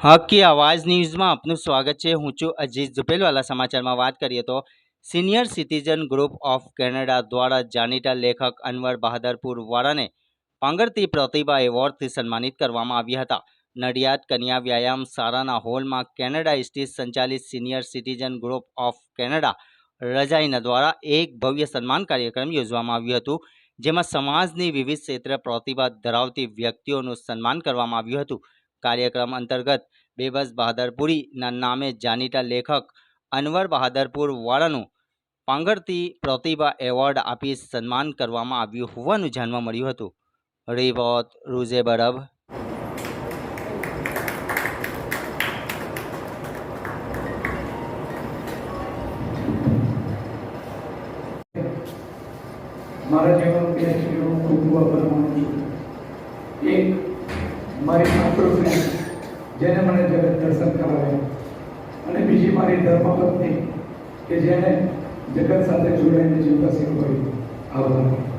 હકી આવાજ ન્યૂઝમાં આપનું સ્વાગત છે. હું છું અજીત ઝુપેલવાલા સમાચારમાં વાત કરીએ તો senior citizen group of Canada દ્વારા જાણીતા લેખક અનવર બહાદરપુર વાળાને પાંગરતી પ્રતિભા એવોર્ડથી સન્માનિત કરવામાં આવ્યા હતા. નડિયાદ કન્યા વ્યાયામ શાળાના હોલમાં કેનેડા સ્ટેટ સંચાલિત senior citizen group of Canada રજાઈના દ્વારા એક ભવ્ય સન્માન કાર્યક્રમ યોજવામાં આવ્યું હતું, જેમાં સમાજની વિવિધ ક્ષેત્રે પ્રતિભા ધરાવતી વ્યક્તિઓનું સન્માન કરવામાં આવ્યું હતું. કાર્યક્રમ અંતર્ગત બેબસ બહાદરપુરીના નામે જાણીતા લેખક અનવર બહાદરપુર વાળાનું પાંગરતી પ્રતિભા એવોર્ડ આપી સન્માન કરવામાં આવ્યું હોવાનું જાણવા મળ્યું હતું. રિપોર્ટ રૂઝે બરબ. મારા જેવા વિદ્યાર્થીઓ ખૂબ ખૂબ એક મારી માતૃશ્રી જેને મને જગત દર્શન કરાવ્યા અને બીજી મારી ધર્મપત્ની, કે જેને જગત સાથે જોડાઈને જીવતા શીખવાડ્યું આભાર.